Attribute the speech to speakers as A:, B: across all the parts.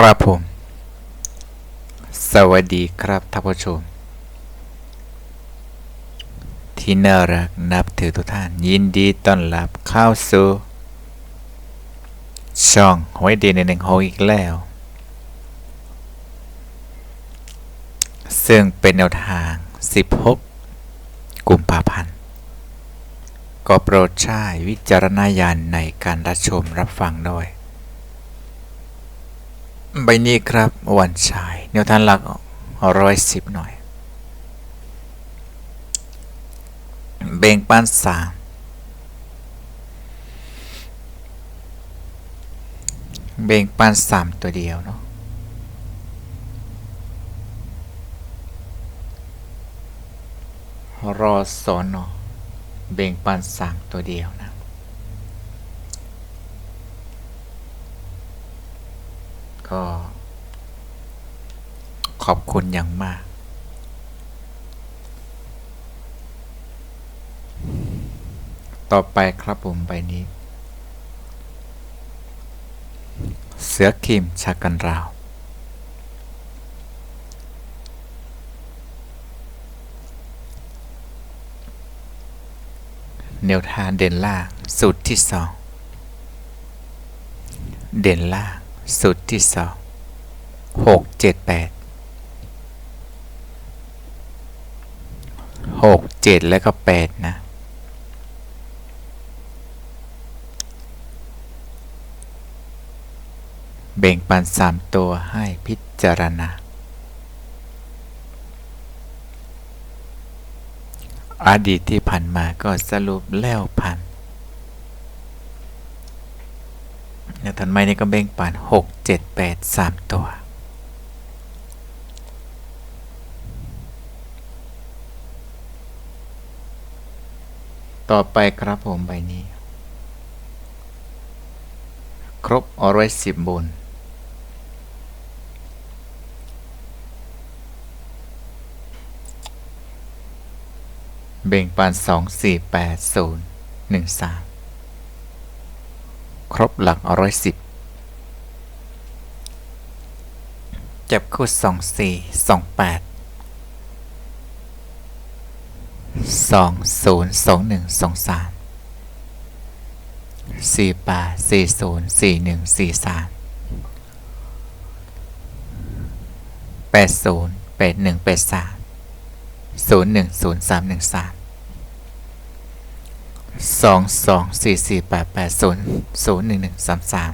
A: ครับผม สวัสดีครับท่านผู้ชม ที่น่ารักนับถือทุกท่าน ยินดีต้อนรับเข้าสู่ ช่องไว้ดีในหนึ่งโฮอีกแล้ว ซึ่งเป็นแนวทาง 16 กุมภาพันธ์ ก็โปรดใช้วิจารณญาณในการรับชมรับฟังด้วย ใบนี้ครับวันชาย แนวทางหลักร้อยสิบหน่อย เบ่งปันสามเบ่งปันสามตัวเดียวเนาะรอสอนอเบ่งปันสามตัวเดียวนะ ก็ ขอบคุณอย่างมากต่อไปครับผมใบนี้ เสือคิมชากันราว แนวทางเด่นล่างสูตรที่สอง เด่นล่าง สูตรที่สองหกเจ็ดแปดหกเจ็ดแล้วก็แปดนะเบ่งปันสามตัวให้พิจารณา อดีตที่ผ่านมาก็สรุปแล้วผ่าน แล้วทันดมานี่ก็เบ่งปาน 6 7 8 3 ตัว ต่อไปครับผมใบนี้ ครบออร้อยสิบบนเบ่งปาน 2 4 8 0 1 3 ครบหลักร้อยสิบจับคู่สองสี่สองแปดสองศูนย์สองหนึ่งสองสามสี่แปดสี่ศูนย์สี่หนึ่งสี่สามแปดศูนย์แปดหนึ่งแปดสามศูนย์หนึ่งศูนย์สามหนึ่งสาม สองสองสี่สี่แปดแปดศูนย์ศูนย์หนึ่งหนึ่งสามสาม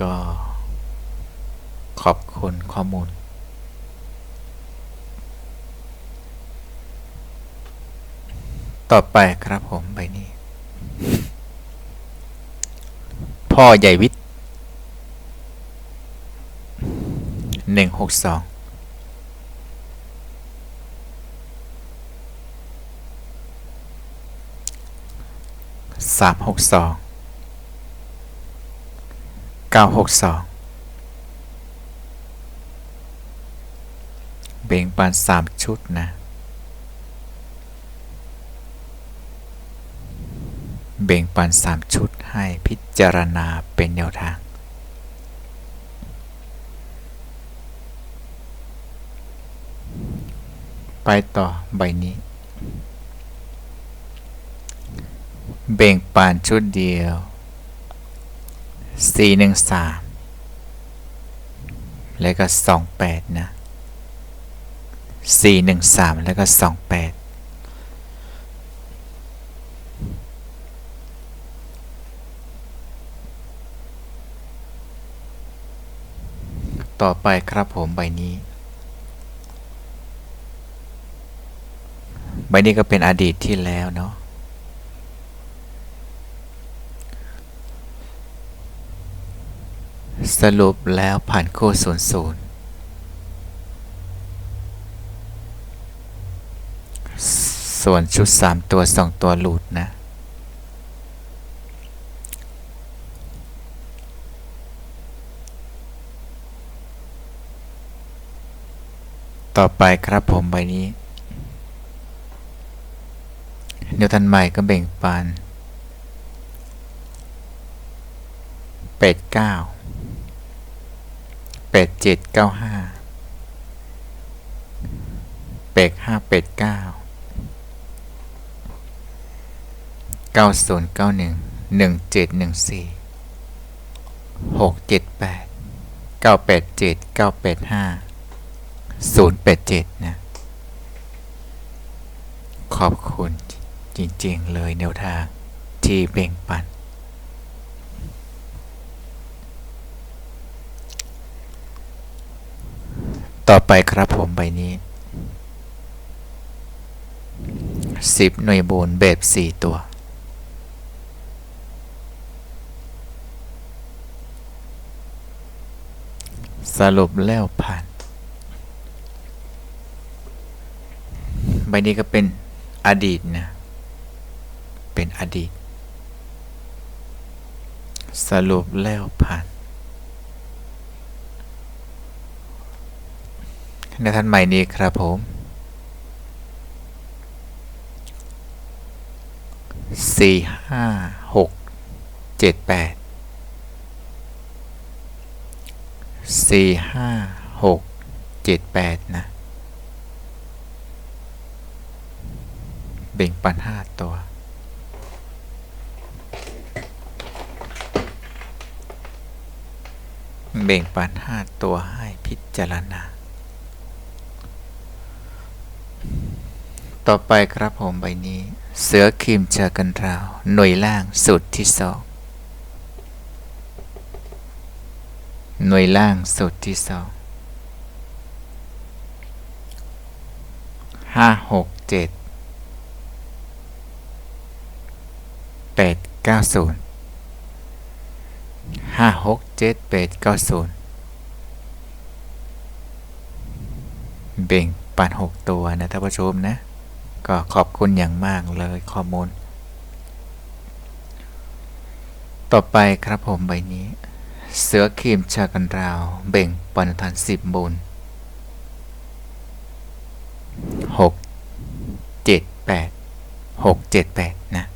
A: ก็ขอบคุณข้อมูล ต่อไปครับผมใบนี้ พ่อใหญ่วิทย์หนึ่งหกสอง สามหกสองเก้าหกสองเบ่งปานสามชุดนะ เบ่งปันสามชุดให้พิจารณาเป็นแนวทางไปต่อใบนี้ เบ่งปานชุดเดียวสี่หนึ่งสามแล้วก็สองแปดนะสี่หนึ่งสามแล้วก็สองแปดต่อไปครับผมใบนี้ ใบนี้ก็เป็นอดีตที่แล้วเนาะ สรุปแล้วผ่านโค้ดศูนย์ศูนย์ส่วนชุด 3 ตัว 2 ตัวหลุดนะ ต่อไปครับผมใบนี้เดี๋ยวทันใหม่ก็เบ่งปานแปดเก้า ปดเจ็ดเก้าห้าแปดห้าแปดเก้าเก้าศูนย์เก้าหนึ่งหนึ่งเจ็ดหนึ่งสี่หกเจ็ดแปดเก้าแปดเจ็ดเก้าแปดห้าศูนย์แปดเจ็ดนะ ขอบคุณจริง ๆ เลยแนวทางที่เบ่งปัน ต่อไปครับผมใบนี้สิบหน่วยบนแบบสี่ตัว สรุปแล้วผ่าน ใบนี้ก็เป็นอดีตนะ เป็นอดีต สรุปแล้วผ่าน ในท่านใหม่นี้ครับผม สี่ห้าหกเจ็ดแปด สี่ห้าหกเจ็ดแปดนะ เบ่งปันห้าตัวเบ่งปันห้าตัวให้พิจารณา ต่อไปครับผมใบนี้ เสือคิมเจอกันราว หน่วยล่างสุดที่สองหน่วยล่างสุดที่สองห้าหกเจ็ดแปดเก้าศูนย์ห้าหกเจ็ดแปดเก้าศูนย์เบ่งปันหกตัวนะท่านผู้ชมนะ ก็ขอบคุณอย่างมากเลยข้อมูล ต่อไปครับผมใบนี้ เสือครีมชากันราว เบ่งปันทันสิบบุญหกเจ็ดแปดหกเจ็ดแปดนะ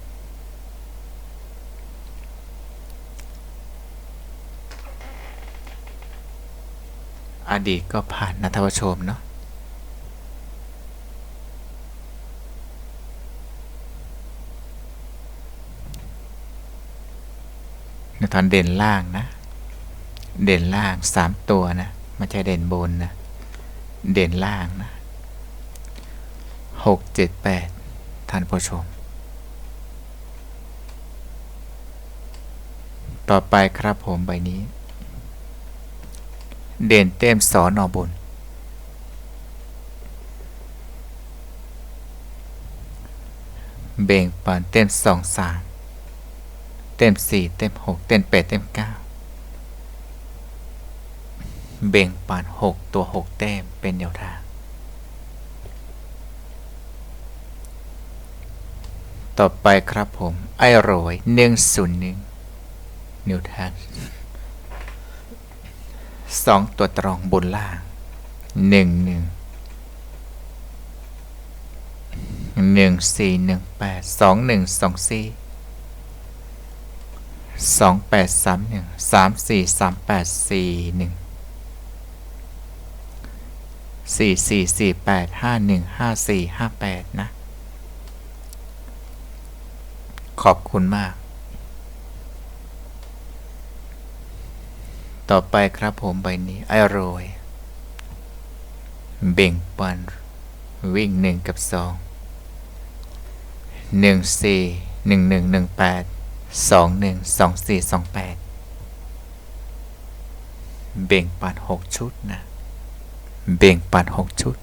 A: อดีตก็ผ่านนะท่านผู้ชมเนาะ นตอนเด่นล่างนะ เด่นล่างสามตัวนะไม่ใช่เด่นบนนะ เด่นล่างนะหกเจ็ดแปดท่านผู้ชม ต่อไปครับผมใบนี้ เด่นเต็มสอนอบน เบ่งปานเต็มสองสาม เต็มสี่เต็มหกเต็มแปดเต็มเก้าเบ่งปานหกตัวหกเต็มเป็นแนวทาง ต่อไปครับผม ไอ้โรยหนึ่งศูนย์หนึ่งแนวทางสองตัวตรองบนล่างหนึ่งหนึ่งหนึ่งสี่หนึ่งแปดสองหนึ่งสองสี่ สองแปดสามหนึ่งสามสี่สามแปดสี่หนึ่งสี่สี่สี่แปดห้าหนึ่งห้าสี่ห้าแปดนะ ขอบคุณมาก ต่อไปครับผมใบนี้ไอโรย เบ่งปัน วิ่งหนึ่งกับสองหนึ่งสี่หนึ่งหนึ่งหนึ่งแปด สองหนึ่งสองสี่สองแปดเบ่งปันหกชุดนะ เบ่งปันหกชุด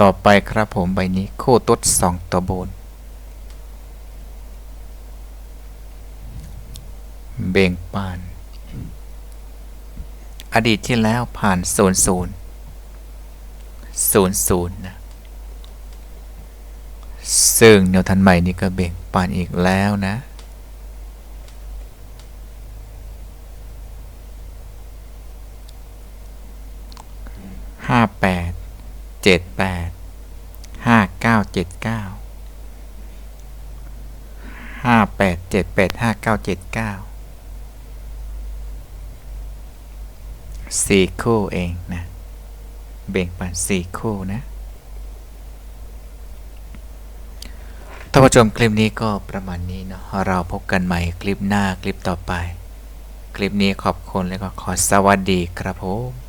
A: ต่อไปครับผมใบนี้คู่ตดสองตัวบน เบ่งปานอดีตที่แล้วผ่านศูนย์ศูนย์ศูนย์ศูนย์นะ ซึ่งแนวทันใหม่นี่ก็เบ่งปานอีกแล้วนะ ห้าแปด เจ็ดแปด ห้าเก้าเจ็ดเก้าหห้าแปดเจ็ดแปดห้าเก้าเจ็ดเก้าสี่คู่เองนะ เบ่งปันสี่คู่นะท่านผู้ชมคลิปนี้ก็ประมาณนี้เนาะเราพบกันใหม่คลิปหน้าคลิปต่อไป คลิปนี้ขอบคุณแล้วก็ขอสวัสดีครับผม